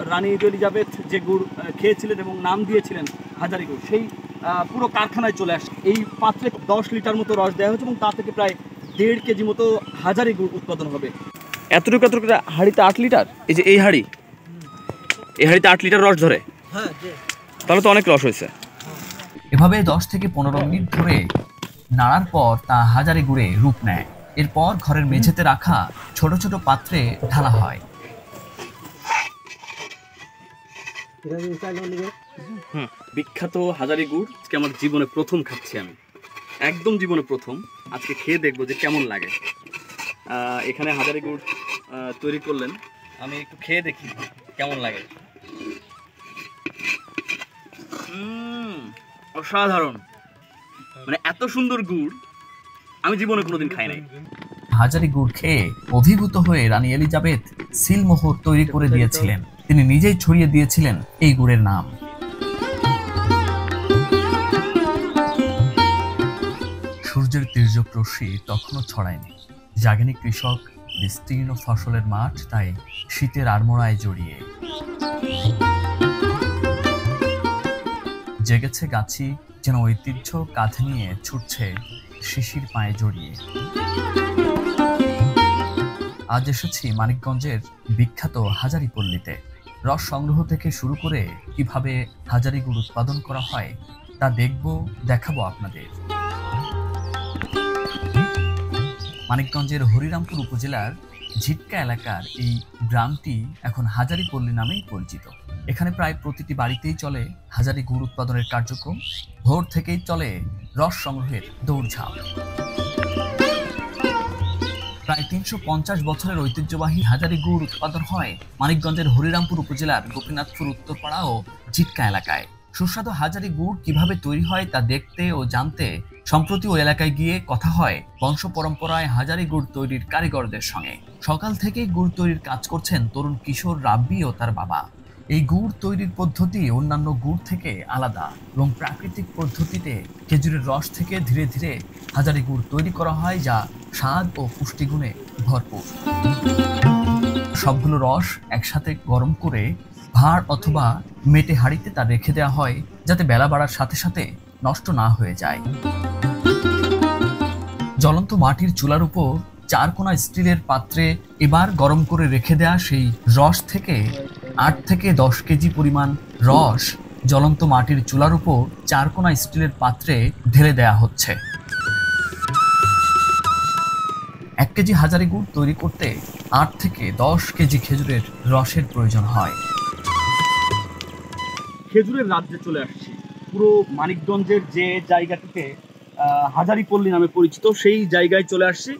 রানী Elizabeth যে গুড় খেয়েছিলেন এবং নাম দিয়েছিলেন হাজারি গুড় সেই আহ, পুরো কারখানায় চলে আসে। এই পাত্রে দশ লিটার মতো রস দেওয়া হয়েছে এবং তা থেকে প্রায় দেড় কেজি মতো হাজারি গুড় উৎপাদন হবে। এতটুকু এতটুকু হাঁড়িতে আট লিটার? এই যে এই হাঁড়ি এই হাঁড়িতে আট লিটার রস ধরে? তাহলে তো অনেক রস হয়েছে। এভাবে দশ থেকে পনেরো মিনিট ধরে নাড়ার পর তা হাজারে গুড়ে রূপ নেয়। এরপর ঘরের মেঝেতে রাখা ছোট ছোট পাত্রে ঢালা হয়। বিখ্যাত হাজারি গুড় আজকে আমার জীবনে প্রথম খাচ্ছি আমি। একদম জীবনে প্রথম। আজকে খেয়ে দেখব যে কেমন লাগে। এখানে হাজারি গুড় তৈরি করলেন। আমি একটু খেয়ে দেখি কেমন লাগে। অসাধারণ। মানে এত সুন্দর গুড়, আমি জীবনে কোনোদিন খাই নাই। হাজারি গুড় খেয়ে অভিভূত হয়ে রানী এলিজাবেথ সিলমোহর তৈরি করে দিয়েছিলেন। তিনি নিজেই ছড়িয়ে দিয়েছিলেন এই গুড়ের নাম। সূর্যের তীর্যক রশ্মি তখনও ছড়ায়নি। জাগেনি কৃষক, বিস্তীর্ণ ফসলের মাঠ, তাই শীতের আড়মোড়ায় জড়িয়ে। জেগেছে গাছি যেন ঐতিহ্য কাঁধে নিয়ে ছুটছে শিশির পায়ে জড়িয়ে। আজ এসেছি মানিকগঞ্জের বিখ্যাত হাজারি পল্লীতে রস সংগ্রহ থেকে শুরু করে কীভাবে হাজারি গুড় উৎপাদন করা হয়, তা দেখব, দেখাবো আপনাদের। মানিকগঞ্জের হরিরামপুর উপজেলার ঝিটকা এলাকার এই গ্রামটি এখন হাজারি পল্লী নামেই পরিচিত। এখানে প্রায় প্রতিটি বাড়িতেই চলে হাজারি গুড় উৎপাদনের কার্যক্রম। ভোর থেকেই চলে রস সংগ্রহের দৌড়ঝাঁপ। প্রায় তিনশো পঞ্চাশ বছরের ঐতিহ্যবাহী হাজারি গুড় উৎপাদন হয় মানিকগঞ্জের হরিরামপুর উপজেলার গোপীনাথপুর উত্তরপাড়া ও ঝিটকা এলাকায়। সুস্বাদু হাজারি গুড় কীভাবে তৈরি হয় তা দেখতে ও জানতে সম্প্রতি ওই এলাকায় গিয়ে কথা হয় বংশ পরম্পরায় হাজারি গুড় তৈরির কারিগরদের সঙ্গে। সকাল থেকে গুড় তৈরির কাজ করছেন তরুণ কিশোর রাব্বি ও তার বাবা। এই গুড় তৈরির পদ্ধতি অন্যান্য গুড় থেকে আলাদা এবং প্রাকৃতিক পদ্ধতিতে খেজুরের রস থেকে ধীরে ধীরে হাজারি গুড় তৈরি করা হয়, যা স্বাদ ও পুষ্টিগুণে ভরপুর। সবগুলো রস একসাথে গরম করে ভাঁড় অথবা মেটে হাঁড়িতে তা রেখে দেওয়া হয়, যাতে বেলা বাড়ার সাথে সাথে নষ্ট না হয়ে যায়। জ্বলন্ত মাটির চুলার উপর চার কোনা স্টিলের পাত্রে এবার গরম করে রেখে দেওয়া সেই রস থেকে আট থেকে দশ কেজি পরিমাণ রস জ্বলন্ত মাটির চুলার উপর চার কোনা স্টিলের পাত্রে ঢেলে দেয়া হচ্ছে। এক কেজি হাজারি গুড় তৈরি করতে আট থেকে দশ কেজি খেজুরের রসের প্রয়োজন হয়। খেজুরের রাজ্যে চলে আসছি। পুরো মানিকগঞ্জের যে জায়গাটিতে হাজারিপল্লী নামে পরিচিত, সেই জায়গায় চলে আসছি।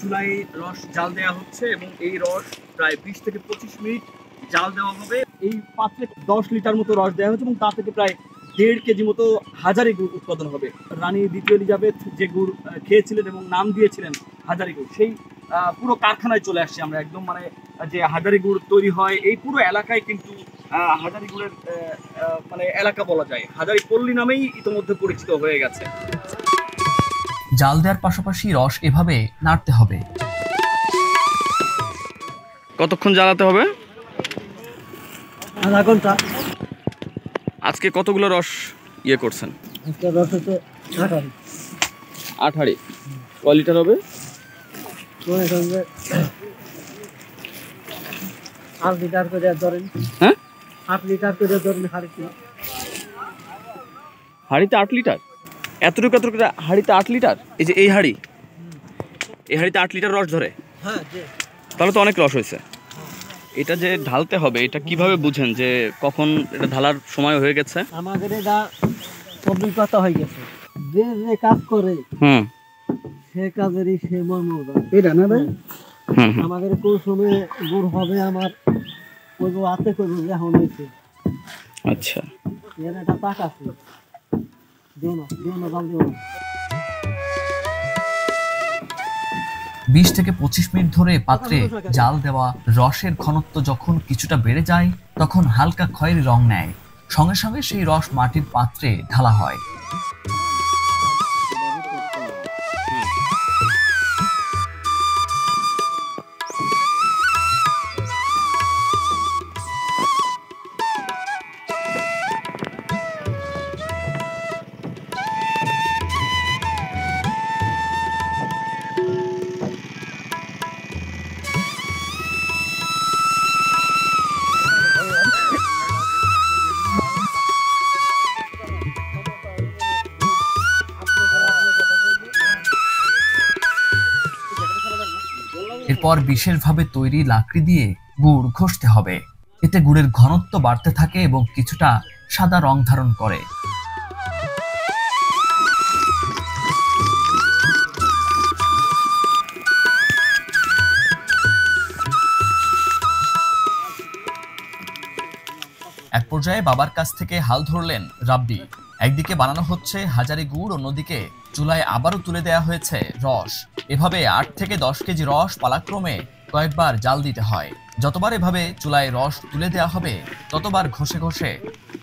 চুলায় রস জাল দেওয়া হচ্ছে এবং এই রস প্রায় বিশ থেকে পঁচিশ মিনিট জাল দেওয়া হবে। এই পাত্রে দশ লিটার মতো রস দেওয়া হচ্ছে এবং তা থেকে প্রায় দেড় কেজি মতো হাজারি গুড় উৎপাদন হবে। রানী দ্বিতীয় এলিজাবেথ যে গুড় খেয়েছিলেন এবং নাম দিয়েছিলেন হাজারি গুড় সেই পুরো কারখানায় চলে আসছি আমরা একদম মানে যে হাজারি গুড় তৈরি হয় এই পুরো এলাকায় কিন্তু হাজারি গুড়ের মানে এলাকা বলা যায়। হাজারি পল্লী নামেই ইতোমধ্যে পরিচিত হয়ে গেছে। জাল দেওয়ার পাশাপাশি রস এভাবে নাড়তে হবে। কতক্ষণ জ্বালাতে হবে? আধা ঘণ্টা। আজকে কতগুলো রস ইয়ে করছেন? একটা রস হচ্ছে আঠারো। লিটার হবে? আট লিটার করে ধরেন। হ্যাঁ? আট লিটার করে ধরেন হাড়িতে। হাড়িতে আট লিটার? এতটুকু এতটুকু হাড়িতে আট লিটার? এই যে এই হাড়ি? এই হাড়িতে আট লিটার রস ধরে? হ্যাঁ তাহলে তো অনেক রস হয়েছে। এটা যে ঢালতে হবে এটা কীভাবে বুঝেন যে কখন এটা ঢালার সময় হয়ে গেছে? আমাদের এটা অভিজ্ঞতা হয়ে গেছে। যে যে কাজ করে হুম। সে কাজেরই সে মর্ম এটা না হুম। আমাদের কোন সময় গুড় হবে আমার করব আতে করব যে এখন হয়েছে। আচ্ছা। এর একটা তাক আছে। দিও না দিও না জাল দিও না। বিশ থেকে পঁচিশ মিনিট ধরে পাত্রে জাল দেওয়া রসের ঘনত্ব যখন কিছুটা বেড়ে যায় তখন হালকা খয়েরি রং নেয়। সঙ্গে সঙ্গে সেই রস মাটির পাত্রে ঢালা হয়। এরপর বিশেষভাবে তৈরি লাকড়ি দিয়ে গুড় ঘষতে হবে। এতে গুড়ের ঘনত্ব বাড়তে থাকে এবং কিছুটা সাদা রং ধারণ করে। এক পর্যায়ে বাবার কাছ থেকে হাল ধরলেন রাব্বি। একদিকে বানানো হচ্ছে হাজারি গুড়, অন্যদিকে চুলায় আবারও তুলে দেয়া হয়েছে রস। এভাবে আট থেকে দশ কেজি রস পালাক্রমে কয়েকবার জাল দিতে হয়। যতবার এভাবে চুলায় রস তুলে দেওয়া হবে ততবার ঘষে ঘষে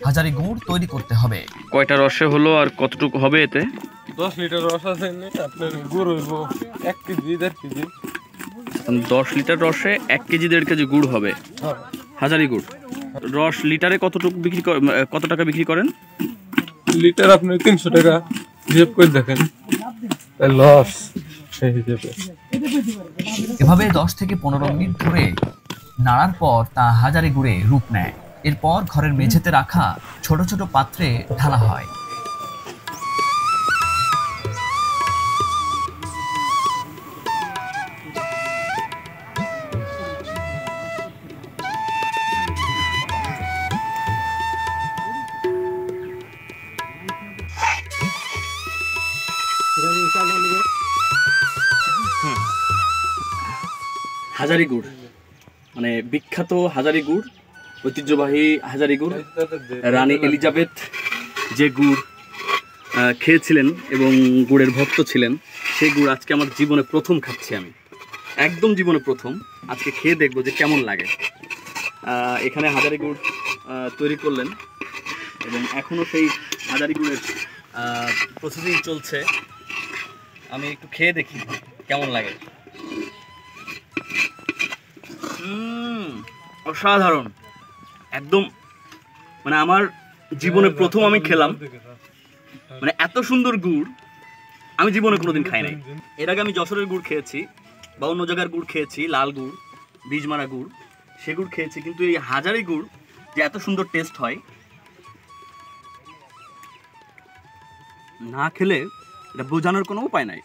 হাজারি গুড় তৈরি করতে হবে। কয়টা রসে হলো আর কতটুকু হবে এতে? দশ লিটার রস আছে আপনার গুড় হইব এক কেজি দেড় কেজি। দশ লিটার রসে এক কেজি দেড় কেজি গুড় হবে। হাজারি গুড়। রস লিটারে কতটুকু বিক্রি কর- কত টাকা বিক্রি করেন? লিটার আপনি তিনশো টাকা হিসেব করে দেখেন। লস। এভাবে দশ থেকে পনেরো মিনিট ধরে নাড়ার পর তা হাজারে গুড়ে রূপ নেয়। এরপর ঘরের মেঝেতে রাখা ছোট ছোট পাত্রে ঢালা হয়। হাজারি গুড়। মানে বিখ্যাত হাজারি গুড়, ঐতিহ্যবাহী হাজারি গুড়, রানী এলিজাবেথ যে গুড় খেয়েছিলেন এবং গুড়ের ভক্ত ছিলেন, সেই গুড় আজকে আমার জীবনে প্রথম খাচ্ছি আমি। একদম জীবনে প্রথম। আজকে খেয়ে দেখব যে কেমন লাগে। এখানে হাজারি গুড় তৈরি করলেন এবং এখনও সেই হাজারি গুড়ের প্রসেসিং চলছে। আমি একটু খেয়ে দেখি কেমন লাগে। অসাধারণ। একদম মানে আমার জীবনে প্রথম আমি খেলাম। মানে এত সুন্দর গুড় আমি জীবনে কোনোদিন খাই নাই। এর আগে আমি যশোরের গুড় খেয়েছি বা অন্য জায়গার গুড় খেয়েছি লাল গুড় বীজমারা গুড় সে গুড় খেয়েছি কিন্তু এই হাজারি গুড় যে এত সুন্দর টেস্ট হয় না খেলে এটা বোঝানোর কোনো উপায় নাই।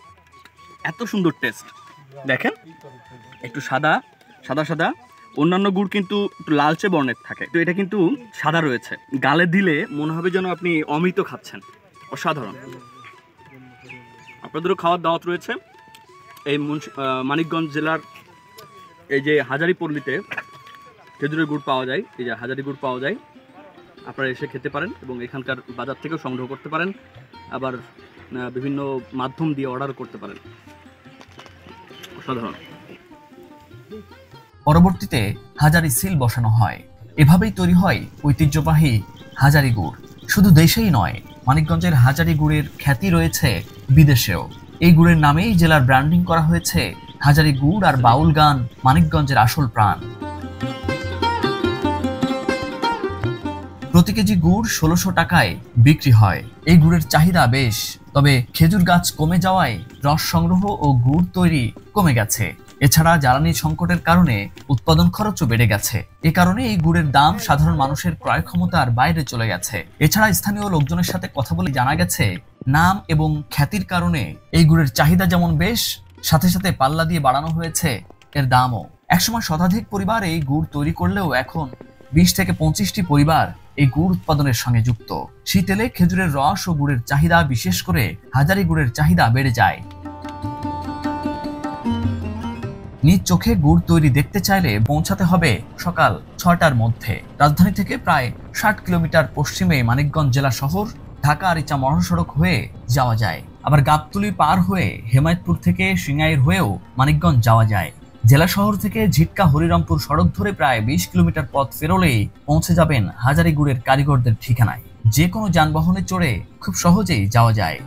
এত সুন্দর টেস্ট দেখেন একটু সাদা সাদা সাদা। অন্যান্য গুড় কিন্তু লালচে বর্ণের থাকে। তো এটা কিন্তু সাদা রয়েছে। গালে দিলে মনে হবে যেন আপনি অমৃত খাচ্ছেন। অসাধারণ। আপনাদেরও খাওয়ার দাওয়াত রয়েছে। এই মানিকগঞ্জ জেলার এই যে হাজারি পল্লীতে খেজুরের গুড় পাওয়া যায়। এই যে হাজারি গুড় পাওয়া যায়। আপনারা এসে খেতে পারেন এবং এখানকার বাজার থেকেও সংগ্রহ করতে পারেন। আবার বিভিন্ন মাধ্যম দিয়ে অর্ডার করতে পারেন। অসাধারণ। পরবর্তীতে হাজারি সিল বসানো হয়। এভাবেই তৈরি হয় ঐতিহ্যবাহী হাজারি গুড়। শুধু দেশেই নয়, মানিকগঞ্জের হাজারি গুড়ের খ্যাতি রয়েছে বিদেশেও। এই গুড়ের নামেই জেলার ব্র্যান্ডিং করা হয়েছে হাজারি গুড় আর বাউল গান মানিকগঞ্জের আসল প্রাণ। প্রতি কেজি গুড় ষোলোশো টাকায় বিক্রি হয়। এই গুড়ের চাহিদা বেশ, তবে খেজুর গাছ কমে যাওয়ায় রস সংগ্রহ ও গুড় তৈরি কমে গেছে। এছাড়া জ্বালানি সংকটের কারণে উৎপাদন খরচও বেড়ে গেছে। এ কারণে এই গুড়ের দাম সাধারণ মানুষের ক্রয় ক্ষমতার বাইরে চলে গেছে। এছাড়া স্থানীয় লোকজনের সাথে কথা বলে জানা গেছে, নাম এবং খ্যাতির কারণে এই গুড়ের চাহিদা যেমন বেশ, সাথে সাথে পাল্লা দিয়ে বাড়ানো হয়েছে এর দামও। একসময় শতাধিক পরিবার এই গুড় তৈরি করলেও এখন বিশ থেকে পঁচিশটি পরিবার এই গুড় উৎপাদনের সঙ্গে যুক্ত। শীতেলে খেজুরের রস ও গুড়ের চাহিদা বিশেষ করে হাজারি গুড়ের চাহিদা বেড়ে যায়। নিজ চোখে গুড় তৈরি দেখতে চাইলে পৌঁছাতে হবে সকাল ছয়টার মধ্যে। রাজধানী থেকে প্রায় ষাট কিলোমিটার পশ্চিমে মানিকগঞ্জ জেলা শহর ঢাকা আরিচা মহাসড়ক হয়ে যাওয়া যায়। আবার গাবতলি পার হয়ে হেমায়তপুর থেকে সিঙ্গাইর হয়েও মানিকগঞ্জ যাওয়া যায়। জেলা শহর থেকে ঝিটকা হরিরামপুর সড়ক ধরে প্রায় বিশ কিলোমিটার পথ ফেরলেই পৌঁছে যাবেন হাজারিগুড়ের কারিগরদের ঠিকানায়। যে কোনো যানবাহনে চড়ে খুব সহজেই যাওয়া যায়।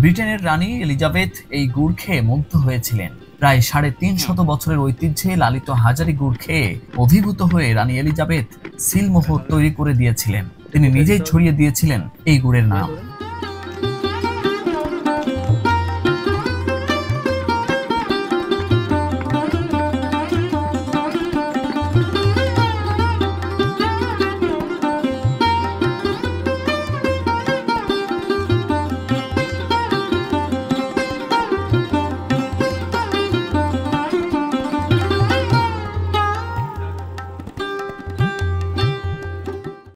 ব্রিটেনের রানী এলিজাবেথ এই গুড় খেয়ে মুগ্ধ হয়েছিলেন। প্রায় সাড়ে তিন শত বছরের ঐতিহ্যে লালিত হাজারি গুড় খেয়ে অভিভূত হয়ে রানী এলিজাবেথ সিলমোহর তৈরি করে দিয়েছিলেন। তিনি নিজেই ছড়িয়ে দিয়েছিলেন এই গুড়ের নাম।